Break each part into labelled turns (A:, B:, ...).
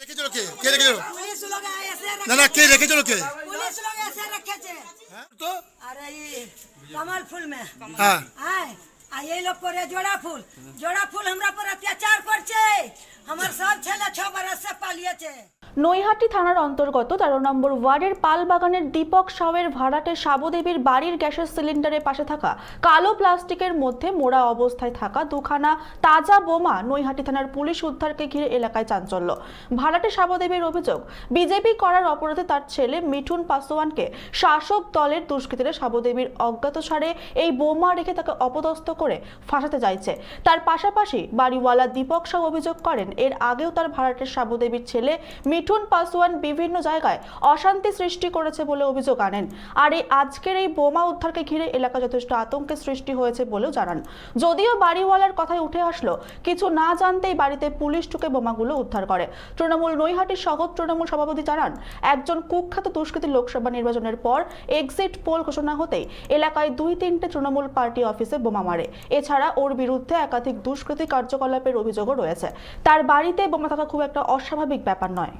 A: রেখেছিল কে কে রেখেছিল না না, কে রেখেছিল কে
B: হ্যাঁ?
A: তো?
B: কমল ফুল মে
A: হ্যাঁ।
B: হ্যাঁ এই লোক করে জোড়া ফুল জোড়া ফুল আমরা পর অত্যাচার করছে আমার সব ছেলে ছ বরস পালিয়েছে।
C: নৈহাটি থানার অন্তর্গত তেরো নম্বর ওয়ার্ডের পালবাগানের দীপক সাউয়ের ভাড়াটে সাবুদেবীর বাড়ির গ্যাসের সিলিন্ডারের পাশে থাকা কালো প্লাস্টিকের মধ্যে মোড়া অবস্থায় থাকা দুখানা তাজা বোমা নৈহাটি থানার পুলিশ উদ্ধারকে ঘিরে এলাকায় চাঞ্চল্য। ভাড়াটে সাবুদেবীর অভিযোগ, বিজেপি করার অপরাধে তার ছেলে মিঠুন পাসোয়ানকে শাসক দলের দুষ্কৃতীরা সাবুদেবীর অজ্ঞাতসারে এই বোমা রেখে তাকে অপদস্থ করে ফাঁসাতে চাইছে। তার পাশাপাশি বাড়িওয়ালা দীপক সাউ অভিযোগ করেন, এর আগেও তার ভাড়াটের সাবুদেবীর ছেলে মিঠুন পাসওয়ান বিভিন্ন জায়গায় অশান্তি সৃষ্টি করেছে বলে অভিযোগ আনেন। আর এই আজকের এই বোমা উদ্ধারকে ঘিরে এলাকা যথেষ্ট আতঙ্কের সৃষ্টি হয়েছে বলেও জানান। যদিও বাড়িওয়ালার কথায় উঠে আসলো, কিছু না জানতেই বাড়িতে পুলিশ ঢুকে বোমাগুলো উদ্ধার করে। তৃণমূল নৈহাটির শহর তৃণমূল সভাপতি জানান, একজন কুখ্যাত দুষ্কৃতী লোকসভা নির্বাচনের পর এক্সিট পোল ঘোষণা হতেই এলাকায় দুই তিনটে তৃণমূল পার্টি অফিসে বোমা মারে। এছাড়া ওর বিরুদ্ধে একাধিক দুষ্কৃতী কার্যকলাপের অভিযোগও রয়েছে। তার বাড়িতে বোমা থাকা খুব একটা অস্বাভাবিক ব্যাপার নয়।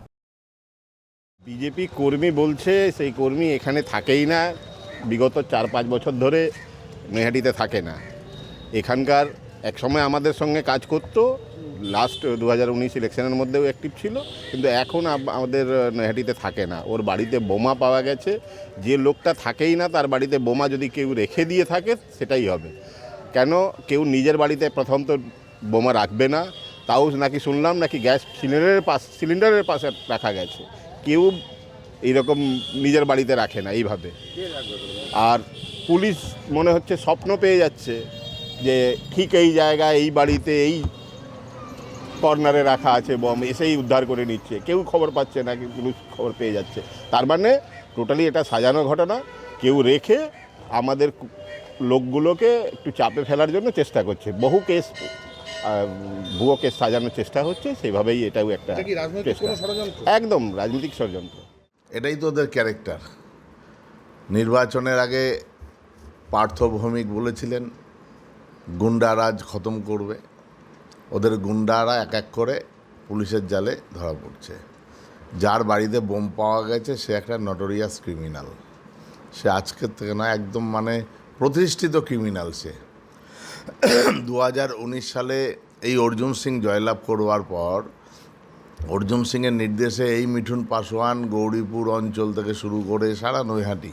D: বিজেপি কর্মী বলছে, সেই কর্মী এখানে থাকেই না। বিগত চার পাঁচ বছর ধরে নৈহাটিতে থাকে না। এখানকার এক সময় আমাদের সঙ্গে কাজ করতো লাস্ট দু হাজার উনিশ ইলেকশনের মধ্যেও অ্যাক্টিভ ছিল, কিন্তু এখন আমাদের নৈহাটিতে থাকে না। ওর বাড়িতে বোমা পাওয়া গেছে। যে লোকটা থাকেই না, তার বাড়িতে বোমা যদি কেউ রেখে দিয়ে থাকে, সেটাই হবে। কেন? কেউ নিজের বাড়িতে প্রথম তো বোমা রাখবে না। তাও নাকি শুনলাম নাকি গ্যাস সিলিন্ডারের পাশ, সিলিন্ডারের পাশে রাখা গেছে। কেউ এইরকম নিজের বাড়িতে রাখে না এইভাবে। আর পুলিশ মনে হচ্ছে স্বপ্ন পেয়ে যাচ্ছে যে ঠিক এই জায়গায়, এই বাড়িতে, এই কর্নারে রাখা আছে বম, এসেই উদ্ধার করে নিচ্ছে। কেউ খবর পাচ্ছে না পুলিশ খবর পেয়ে যাচ্ছে। তার মানে টোটালি এটা সাজানো ঘটনা। কেউ রেখে আমাদের লোকগুলোকে একটু চাপে ফেলার জন্য চেষ্টা করছে। বহু কেস আহ, ভুয়ো কেস সাজানোর চেষ্টা হচ্ছে সেইভাবেই এটাও একটা চেষ্টা। একদম রাজনৈতিক ষড়যন্ত্র।
E: এটাই তো ওদের ক্যারেক্টার। নির্বাচনের আগে পার্থ ভৌমিক বলেছিলেন গুন্ডারাজ খতম করবে। ওদের গুন্ডারা এক এক করে পুলিশের জালে ধরা পড়ছে। যার বাড়িতে বোম পাওয়া গেছে সে একটা নটোরিয়াস ক্রিমিনাল সে আজকের থেকে না একদম মানে প্রতিষ্ঠিত ক্রিমিনাল সে। দু হাজার উনিশ সালে এই অর্জুন সিং জয়লাভ করবার পর অর্জুন সিংয়ের নির্দেশে এই মিঠুন পাসওয়ান গৌরীপুর অঞ্চল থেকে শুরু করে সারা নৈহাটি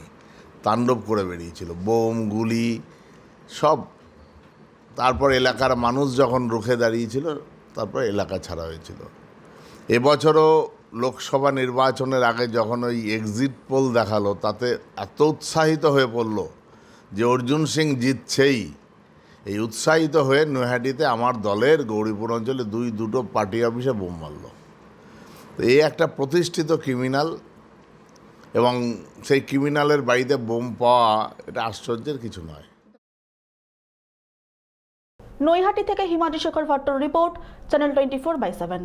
E: তাণ্ডব করে বেরিয়েছিল। বোম, গুলি, সব। তারপর এলাকার মানুষ যখন রুখে দাঁড়িয়েছিল, তারপর এলাকা ছাড়া হয়েছিল। এবছরও লোকসভা নির্বাচনের আগে যখন ওই এক্সিট পোল দেখাল, তাতে এত উৎসাহিত হয়ে পড়ল যে অর্জুন সিং জিতছেই। এই উৎসাহিত হয়ে নৈহাটিতে আমার দলের গৌরীপুর অঞ্চলে দুই, দুটো পার্টি অফিসে বোম মারল। তো এই একটা প্রতিষ্ঠিত ক্রিমিনাল এবং সেই ক্রিমিনালের বাড়িতে বোম পাওয়া এটা আশ্চর্যের কিছু নয়।
C: নৈহাটি থেকে Himadri Shekhar ভট্টর report channel twenty four by seven